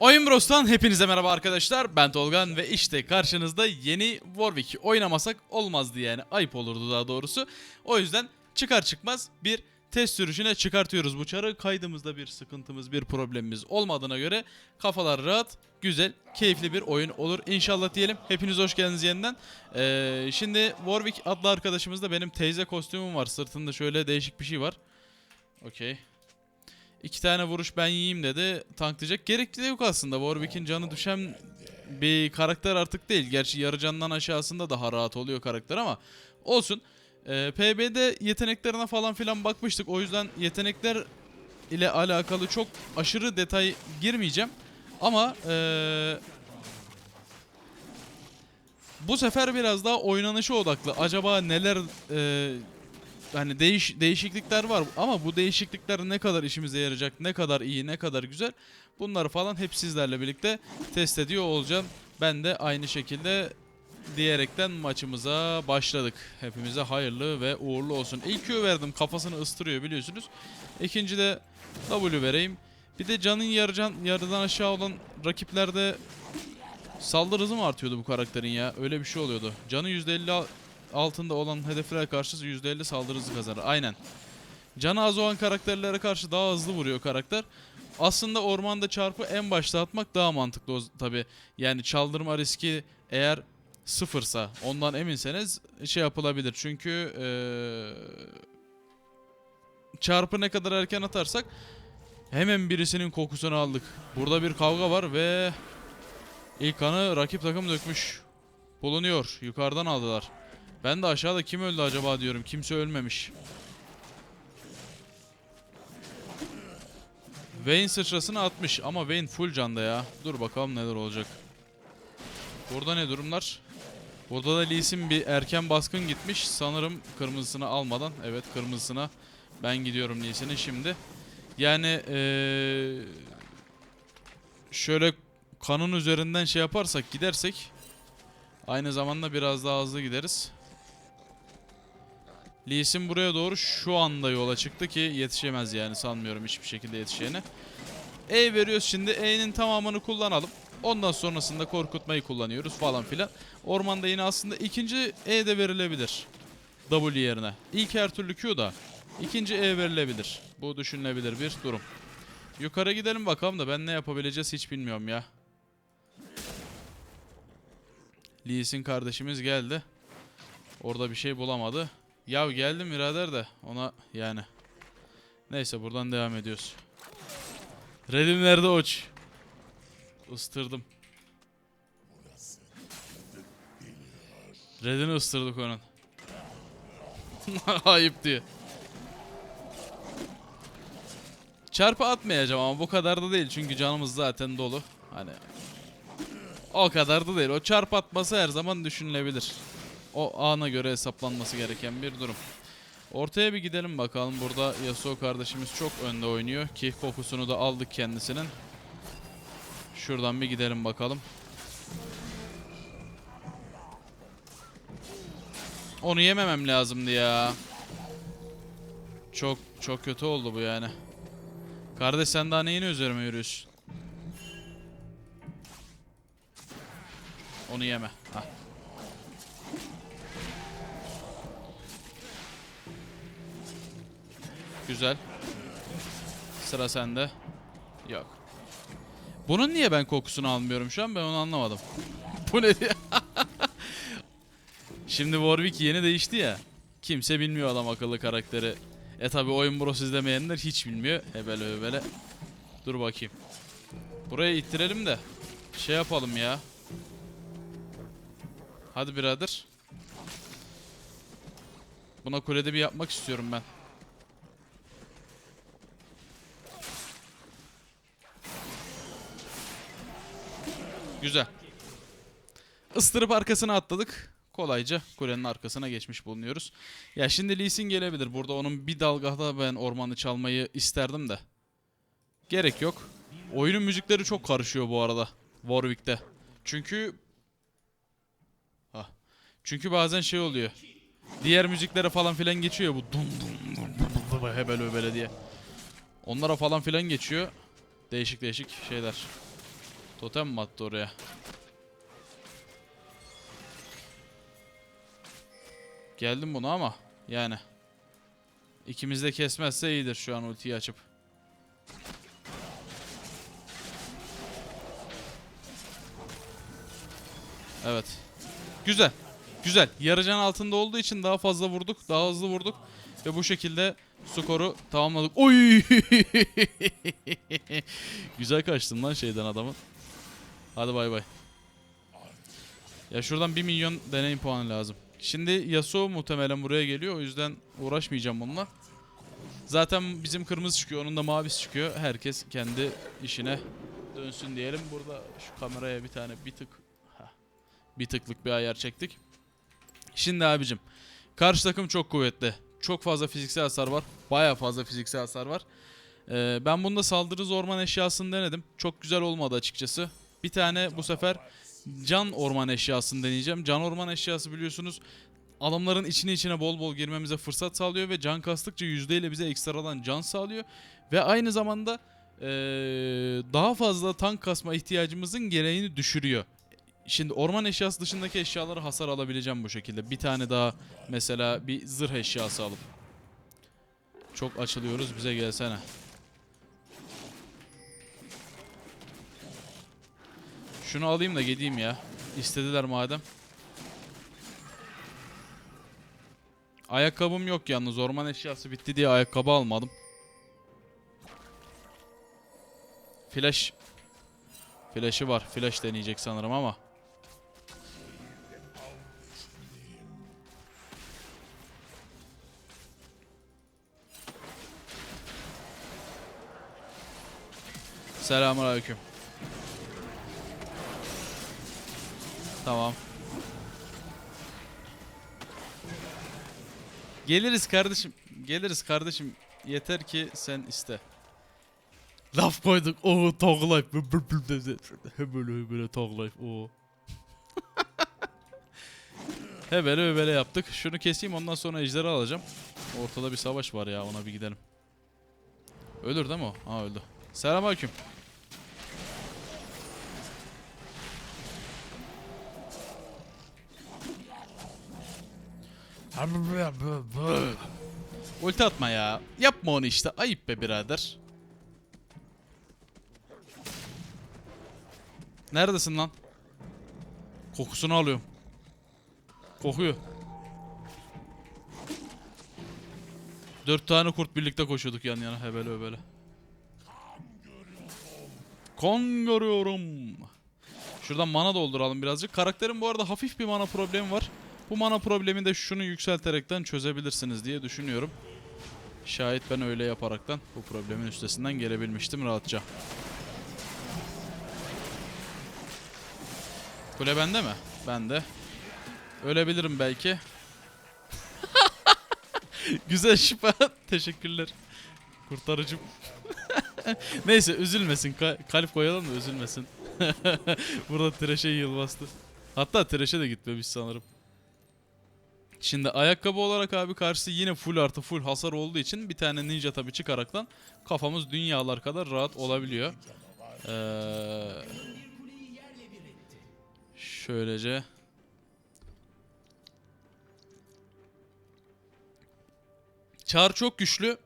Oyun Bros'tan hepinize merhaba arkadaşlar. Ben Tolgan ve işte karşınızda yeni Warwick. Oynamasak olmazdı yani. Ayıp olurdu daha doğrusu. O yüzden çıkar çıkmaz bir test sürüşüne çıkartıyoruz bu çarı. Kaydımızda bir sıkıntımız, bir problemimiz olmadığına göre kafalar rahat, güzel, keyifli bir oyun olur inşallah diyelim. Hepiniz hoş geldiniz yeniden. Ee, şimdi Warwick adlı arkadaşımızda benim teyze kostümüm var. Sırtında şöyle değişik bir şey var. Okey. İki tane vuruş ben yiyeyim dedi. Tanklayacak gerekli de yok aslında. Warwick'in canı düşen bir karakter artık değil. Gerçi yarı candan aşağısında daha rahat oluyor karakter ama olsun. Ee, PB'de yeteneklerine falan filan bakmıştık. O yüzden yetenekler ile alakalı çok aşırı detay girmeyeceğim. Ama ee, bu sefer biraz daha oynanışa odaklı. Acaba neler ee, hani değiş değişiklikler var ama bu değişiklikler ne kadar işimize yarayacak, ne kadar iyi, ne kadar güzel bunları falan hep sizlerle birlikte test ediyor olacağım. Ben de aynı şekilde diyerekten maçımıza başladık. Hepimize hayırlı ve uğurlu olsun. İlk Q verdim kafasını ıstırıyor biliyorsunuz. İkinci de W vereyim. Bir de canın yarıcan, yarıdan aşağı olan rakiplerde saldırı hızı mı artıyordu bu karakterin ya? Öyle bir şey oluyordu. Canı %50 altında olan hedeflere karşı %50 saldırı hızı kazanır. Aynen. Canı az olan karakterlere karşı daha hızlı vuruyor karakter. Aslında ormanda çarpı en başta atmak daha mantıklı tabi. Yani çaldırma riski eğer sıfırsa ondan eminseniz şey yapılabilir. Çünkü eee, çarpı ne kadar erken atarsak hemen birisinin kokusunu aldık. Burada bir kavga var ve ilk kanı rakip takım dökmüş. Bulunuyor. Yukarıdan aldılar. Ben de aşağıda kim öldü acaba diyorum. Kimse ölmemiş. Vayne sıçrasını atmış ama Vayne full canda ya. Dur bakalım neler olacak. Burada ne durumlar? Burada da Lee Sin bir erken baskın gitmiş. Sanırım kırmızısını almadan. Evet kırmızısına ben gidiyorum Lee Sin'in şimdi. Yani eee şöyle kanın üzerinden şey yaparsak gidersek aynı zamanda biraz daha hızlı gideriz. Lee Sin buraya doğru şu anda yola çıktı ki yetişemez yani sanmıyorum hiçbir şekilde yetişeceğini. E veriyoruz şimdi. E'nin tamamını kullanalım. Ondan sonrasında korkutmayı kullanıyoruz falan filan. Ormanda yine aslında ikinci E de verilebilir. W yerine. İlk her türlü Q da. ikinci E verilebilir. Bu düşünülebilir bir durum. Yukarı gidelim bakalım da ben ne yapabileceğiz hiç bilmiyorum ya. Lee Sin kardeşimiz geldi. Orada bir şey bulamadı. Ya geldim birader de ona yani. Neyse buradan devam ediyoruz. Redim nerede uç? Istırdım. Redini ıstırdık onun. Ayıp diyor. Çarpı atmayacağım ama bu kadar da değil çünkü canımız zaten dolu. Hani o kadar da değil. O çarpı atması her zaman düşünülebilir. O ana göre hesaplanması gereken bir durum. Ortaya bir gidelim bakalım. Burada Yasuo kardeşimiz çok önde oynuyor ki kokusunu da aldık kendisinin. Şuradan bir gidelim bakalım. Onu yememem lazımdı ya. Çok çok kötü oldu bu yani. Kardeş sen daha neyini üzerime yürüyorsun? Onu yeme. Güzel. Sıra sende. Yok. Bunun niye ben kokusunu almıyorum şu an ben onu anlamadım. Bu ne diye. Şimdi Warwick yeni değişti ya. Kimse bilmiyor adam akıllı karakteri. E tabi oyun bros izlemeyenler hiç bilmiyor. Hebele hebele. Dur bakayım. Buraya ittirelim de. Şey yapalım ya. Hadi birader. Buna kulede bir yapmak istiyorum ben. Güzel. Istırıp arkasına atladık. Kolayca kulenin arkasına geçmiş bulunuyoruz. Ya şimdi Lee gelebilir. Burada onun bir dalgada ben ormanı çalmayı isterdim de. Gerek yok. Oyunun müzikleri çok karışıyor bu arada. Warwick'te. Çünkü... Ah. Çünkü bazen şey oluyor. Diğer müziklere falan filan geçiyor bu dum dum dum dum hebele hebele diye. Onlara falan filan geçiyor. Değişik değişik şeyler. Totem mi attı oraya? Geldim buna ama yani. İkimiz de kesmezse iyidir şu an ultiyi açıp. Evet. Güzel. Güzel. Yarıcan altında olduğu için daha fazla vurduk. Daha hızlı vurduk. Ve bu şekilde skoru tamamladık. Oy! Güzel kaçtın lan şeyden adamın. Hadi bay bay. Ya şuradan 1 milyon deneyim puanı lazım. Şimdi Yasuo muhtemelen buraya geliyor. O yüzden uğraşmayacağım bununla. Zaten bizim kırmızı çıkıyor. Onun da mavisi çıkıyor. Herkes kendi işine dönsün diyelim. Burada şu kameraya bir tane bir tık Heh. bir tıklık bir ayar çektik. Şimdi abicim. Karşı takım çok kuvvetli. Çok fazla fiziksel hasar var. Baya fazla fiziksel hasar var. Ee, ben bunda saldırı orman eşyasını denedim. Çok güzel olmadı açıkçası. Bir tane bu sefer can orman eşyasını deneyeceğim. Can orman eşyası biliyorsunuz adamların içine içine bol bol girmemize fırsat sağlıyor ve can kastıkça yüzdeyle bize ekstradan can sağlıyor. Ve aynı zamanda ee, daha fazla tank kasma ihtiyacımızın gereğini düşürüyor. Şimdi orman eşyası dışındaki eşyaları hasar alabileceğim bu şekilde. Bir tane daha mesela bir zırh eşyası alıp. Çok açılıyoruz bize gelsene. Şunu alayım da gideyim ya. İstediler madem. Ayakkabım yok yalnız. Orman eşyası bitti diye ayakkabı almadım. Flash. Flash'ı var. Flash deneyecek sanırım ama. Selamünaleyküm. Tamam. Geliriz kardeşim. Geliriz kardeşim. Yeter ki sen iste. Laf koyduk. Oo Tog Life. Hebele hebele Tog Life. Oo. hebele hebele yaptık. Şunu keseyim ondan sonra ejderi alacağım. Ortada bir savaş var ya ona bir gidelim. Ölür değil mi o? Ha öldü. Selamünaleyküm. Ulti atma ya. Yapma onu işte. Ayıp be birader. Neredesin lan? Kokusunu alıyorum. Kokuyor. Dört tane kurt birlikte koşuyorduk yan yana hebele öbele. Kan görüyorum. Şuradan mana dolduralım birazcık. Karakterin bu arada hafif bir mana problemi var. Bu mana problemi de şunu yükselterekten çözebilirsiniz diye düşünüyorum. Şayet ben öyle yaparaktan bu problemin üstesinden gelebilmiştim rahatça. Kule bende mi? Bende. Ölebilirim belki. Güzel şifa. Teşekkürler. Kurtarıcım. Neyse üzülmesin. Ka- kalp koyalım da üzülmesin. Burada Thresh'e yıl bastı. Hatta Thresh'e de gitmemiş sanırım. Şimdi ayakkabı olarak abi karşısı yine full artı full hasar olduğu için bir tane ninja tabi çıkaraktan kafamız dünyalar kadar rahat olabiliyor. Ee, şöylece Çar çok güçlü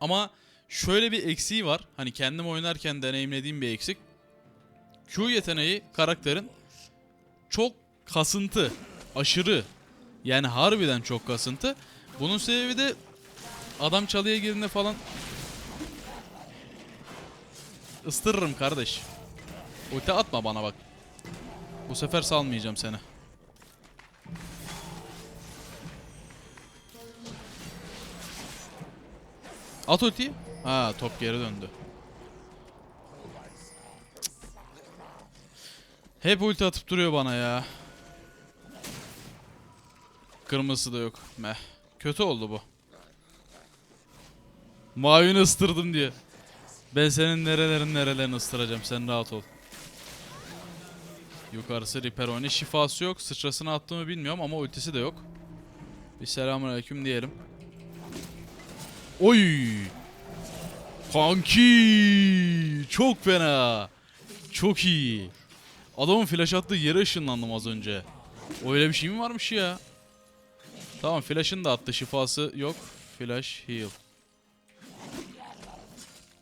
ama şöyle bir eksiği var. Hani kendim oynarken deneyimlediğim bir eksik. Q yeteneği karakterin çok kasıntı, aşırı. Yani harbiden çok kasıntı. Bunun sebebi de adam çalıya girdiğinde falan ıstırırım kardeş. Ulti atma bana bak. Bu sefer salmayacağım seni. At ultiyi. Ha top geri döndü. Hep ulti atıp duruyor bana ya. Kırmızısı da yok. Meh. Kötü oldu bu. Mavini ıstırdım diye. Ben senin nerelerin nerelerini ıstıracağım. Sen rahat ol. Yukarısı Riperoni. Şifası yok. Sıçrasını attığımı bilmiyorum ama ultisi de yok. Bir selamünaleyküm diyelim. Oy! Kanki! Çok fena. Çok iyi. Adamın flash attığı yere ışınlandım az önce. Öyle bir şey mi varmış ya? Tamam flash'ın da attı şifası yok. Flash heal.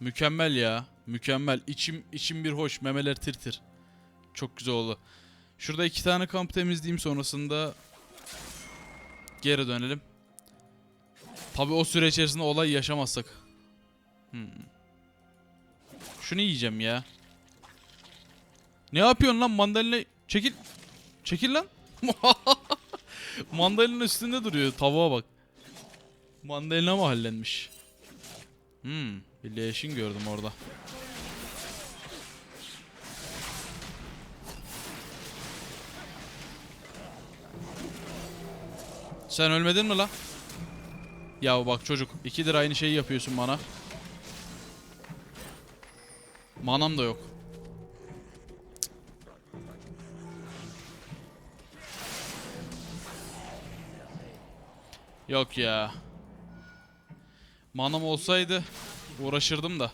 Mükemmel ya. Mükemmel. İçim içim bir hoş. Memeler tir tir. Çok güzel oldu. Şurada iki tane kamp temizleyeyim sonrasında geri dönelim. Tabi o süre içerisinde olay yaşamazsak. Hmm. Şunu yiyeceğim ya. Ne yapıyorsun lan mandalina? Çekil. Çekil lan. Mandalinin üstünde duruyor. Tavuğa bak. Mandalina mı hallenmiş? Hmm. Bir leşin gördüm orada. Sen ölmedin mi la? Ya bak çocuk. ikidir aynı şeyi yapıyorsun bana. Manam da yok. Yok ya. Manam olsaydı uğraşırdım da.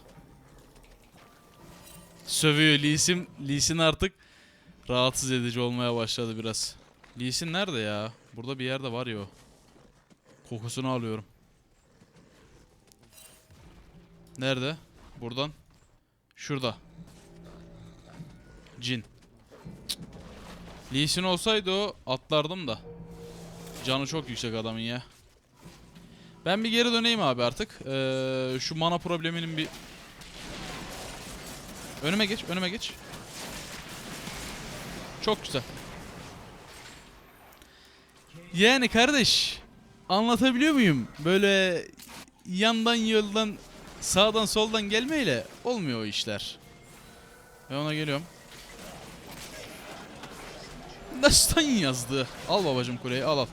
Sövüyor Lee Sin, Lee Sin artık rahatsız edici olmaya başladı biraz. Lee Sin nerede ya? Burada bir yerde var ya o. Kokusunu alıyorum. Nerede? Buradan. Şurada. Cin. Cık. Lee Sin olsaydı o atlardım da. Canı çok yüksek adamın ya. Ben bir geri döneyim abi artık. Ee, şu mana probleminin bir... Önüme geç, önüme geç. Çok güzel. Yani kardeş, anlatabiliyor muyum? Böyle yandan yoldan, sağdan soldan gelmeyle olmuyor o işler. Ben ona geliyorum. Destan yazdı. Al babacım kuleyi, al al.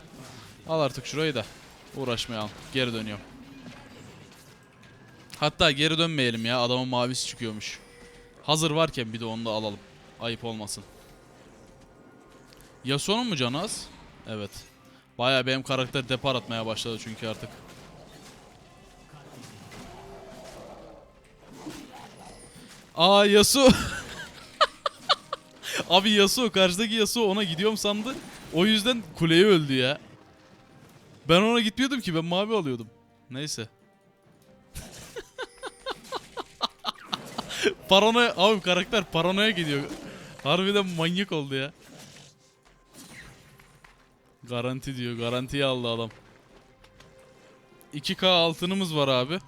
Al artık şurayı da. Uğraşmayalım. Geri dönüyorum. Hatta geri dönmeyelim ya. Adamın mavisi çıkıyormuş. Hazır varken bir de onu da alalım. Ayıp olmasın. Yasuo'nun mu canı az? Evet. Baya benim karakter depar atmaya başladı çünkü artık. Aa Yasuo. Abi Yasuo karşıdaki Yasuo ona gidiyorum sandı. O yüzden kuleye öldü ya. Ben ona gitmiyordum ki ben mavi alıyordum. Neyse. paranoya abi karakter paranoya gidiyor. Harbiden manyak oldu ya. Garanti diyor. Garantiye aldı adam. 2K altınımız var abi.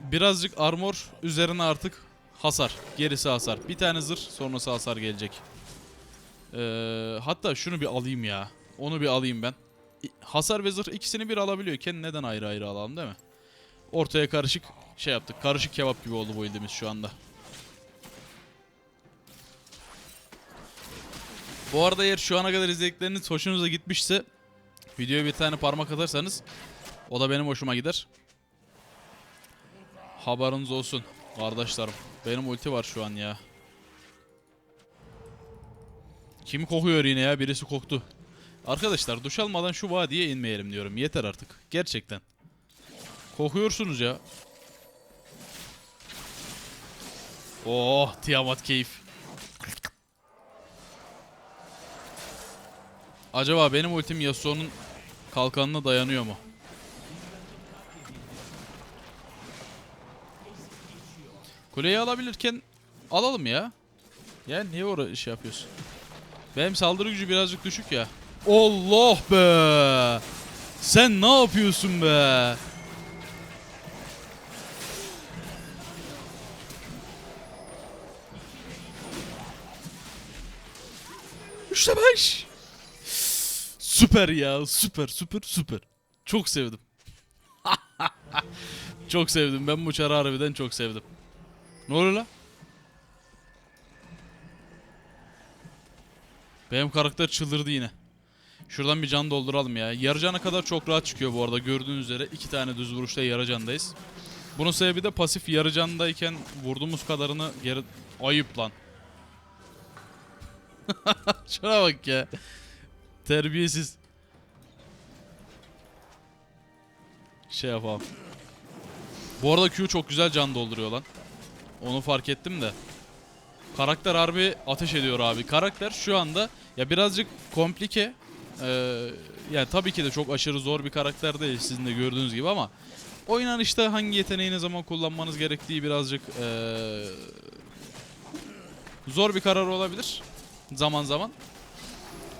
Birazcık armor üzerine artık hasar. Gerisi hasar. Bir tane zırh sonrası hasar gelecek. Ee, hatta şunu bir alayım ya. Onu bir alayım ben. Hasar ve zırh ikisini bir alabiliyorken neden ayrı ayrı alalım değil mi? Ortaya karışık şey yaptık. Karışık kebap gibi oldu bu ildimiz şu anda. Bu arada eğer şu ana kadar izledikleriniz hoşunuza gitmişse videoya bir tane parmak atarsanız o da benim hoşuma gider. Haberiniz olsun kardeşlerim. Benim ulti var şu an ya. Kim kokuyor yine ya? Birisi koktu. Arkadaşlar duş almadan şu vadiye inmeyelim diyorum. Yeter artık. Gerçekten. Kokuyorsunuz ya. Oh Tiamat keyif. Acaba benim ultim Yasuo'nun kalkanına dayanıyor mu? Kuleyi alabilirken alalım ya. Ya niye oraya şey yapıyorsun? Benim saldırı gücü birazcık düşük ya. Allah be! Sen ne yapıyorsun be? Üçte beş. Süper ya. Süper süper süper. Çok sevdim. çok sevdim. Ben bu çarı harbiden çok sevdim. Ne oluyor la? Benim karakter çıldırdı yine. Şuradan bir can dolduralım ya. Yarı cana kadar çok rahat çıkıyor bu arada. Gördüğünüz üzere iki tane düz vuruşta yarı candayız. Bunun sebebi de pasif yarı candayken vurduğumuz kadarını geri... Ayıp lan. Şuna bak ya. Terbiyesiz. Şey yapalım. Bu arada Q çok güzel can dolduruyor lan. Onu fark ettim de. Karakter harbi ateş ediyor abi. Karakter şu anda ya birazcık komplike. Ee, yani tabii ki de çok aşırı zor bir karakter değil sizin de gördüğünüz gibi ama oynanışta hangi yeteneği ne zaman kullanmanız gerektiği birazcık ee, zor bir karar olabilir zaman zaman.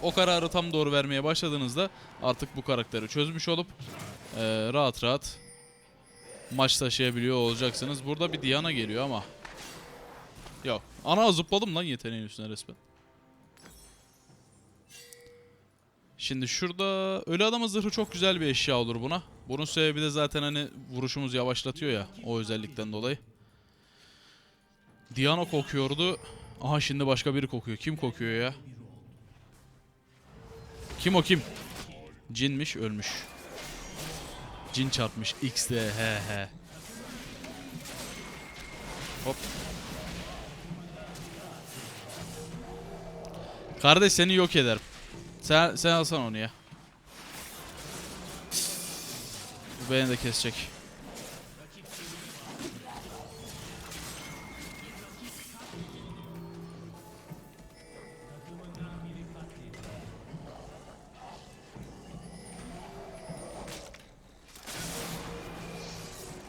O kararı tam doğru vermeye başladığınızda artık bu karakteri çözmüş olup ee, rahat rahat maç taşıyabiliyor olacaksınız. Burada bir Diana geliyor ama Yok. Ana zıpladım lan yeteneğin üstüne resmen. Şimdi şurada ölü adamın zırhı çok güzel bir eşya olur buna. Bunun sebebi de zaten hani vuruşumuz yavaşlatıyor ya o özellikten dolayı. Diana kokuyordu. Aha şimdi başka biri kokuyor. Kim kokuyor ya? Kim o kim? Cinmiş ölmüş. Cin çarpmış. XD he he. Hop. Kardeş seni yok ederim. Sen sen alsan onu ya. Bu beni de kesecek.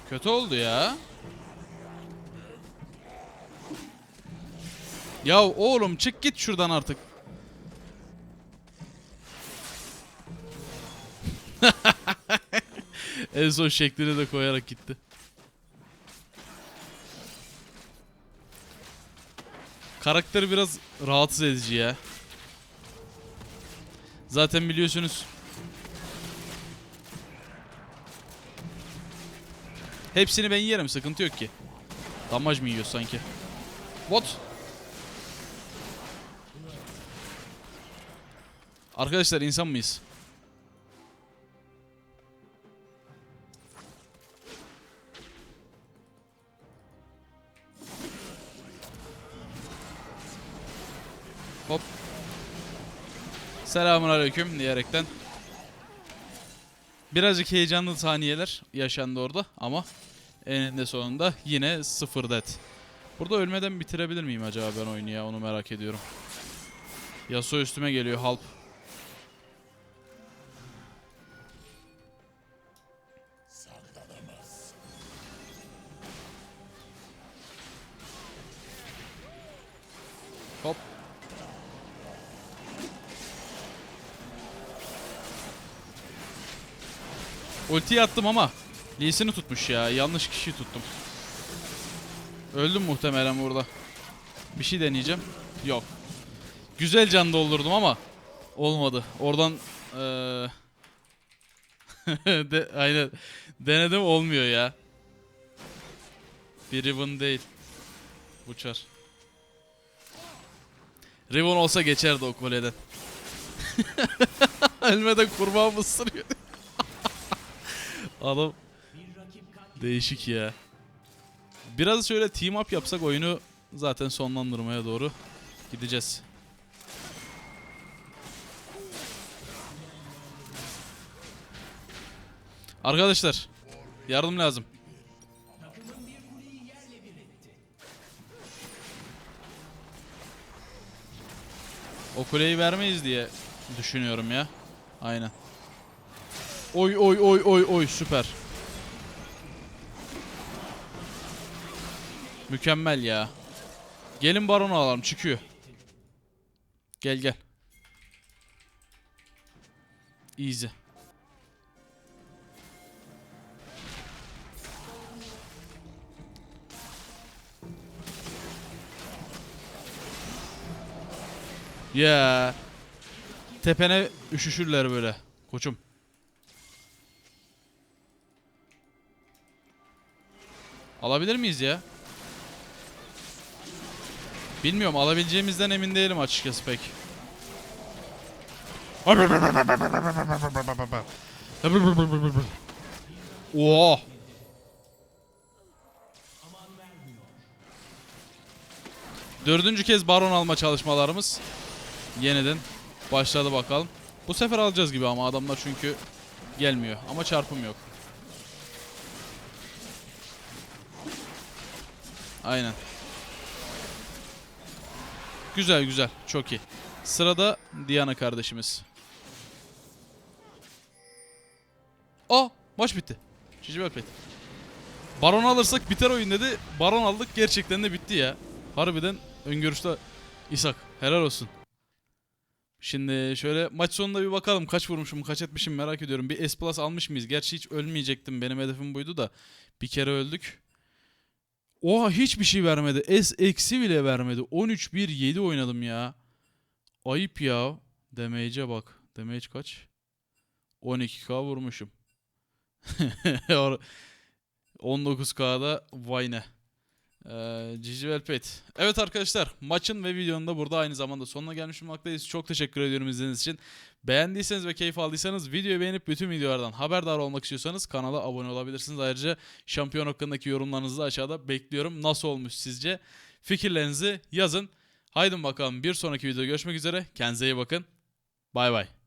Kötü oldu ya. Ya oğlum çık git şuradan artık. En son şeklini de koyarak gitti. Karakter biraz rahatsız edici ya. Zaten biliyorsunuz. Hepsini ben yerim sıkıntı yok ki. Damaj mı yiyor sanki? What? Arkadaşlar insan mıyız? Hop. Selamun aleyküm diyerekten. Birazcık heyecanlı saniyeler yaşandı orada ama eninde sonunda yine sıfır dead. Burada ölmeden bitirebilir miyim acaba ben oyunu ya onu merak ediyorum. Yasuo üstüme geliyor halp. Ultiyi attım ama Lee'sini tutmuş ya. Yanlış kişiyi tuttum. Öldüm muhtemelen burada. Bir şey deneyeceğim. Yok. Güzel can doldurdum ama olmadı. Oradan eee de, aynen denedim olmuyor ya. Bir Riven değil. Uçar. Riven olsa geçerdi o kuleden. Ölmeden kurbağa mı ısırıyor? Adam değişik ya. Biraz şöyle team up yapsak oyunu zaten sonlandırmaya doğru gideceğiz. Arkadaşlar yardım lazım. O kuleyi vermeyiz diye düşünüyorum ya. Aynen. Oy oy oy oy oy süper. Mükemmel ya. Gelin baronu alalım çıkıyor. Gel gel. Easy. Ya. Tepene üşüşürler böyle. Koçum. Alabilir miyiz ya? Bilmiyorum alabileceğimizden emin değilim açıkçası pek. Oo. Dördüncü kez baron alma çalışmalarımız yeniden başladı bakalım. Bu sefer alacağız gibi ama adamlar çünkü gelmiyor ama çarpım yok. Aynen. Güzel güzel. Çok iyi. Sırada Diana kardeşimiz. Aa maç bitti. Cici Belpet. Baron alırsak biter oyun dedi. Baron aldık gerçekten de bitti ya. Harbiden öngörüşte İshak. Helal olsun. Şimdi şöyle maç sonunda bir bakalım kaç vurmuşum kaç etmişim merak ediyorum. Bir S plus almış mıyız? Gerçi hiç ölmeyecektim benim hedefim buydu da. Bir kere öldük. Oha hiçbir şey vermedi. S eksi bile vermedi. 13-1-7 oynadım ya. Ayıp ya. Damage'e bak. Damage kaç? 12k vurmuşum. 19k'da vay ne. Ee, Cici Velpet. Evet arkadaşlar maçın ve videonun da burada aynı zamanda sonuna gelmiş bulunmaktayız. Çok teşekkür ediyorum izlediğiniz için. Beğendiyseniz ve keyif aldıysanız videoyu beğenip bütün videolardan haberdar olmak istiyorsanız kanala abone olabilirsiniz. Ayrıca şampiyon hakkındaki yorumlarınızı da aşağıda bekliyorum. Nasıl olmuş sizce? Fikirlerinizi yazın. Haydi bakalım bir sonraki videoda görüşmek üzere. Kendinize iyi bakın. Bay bay.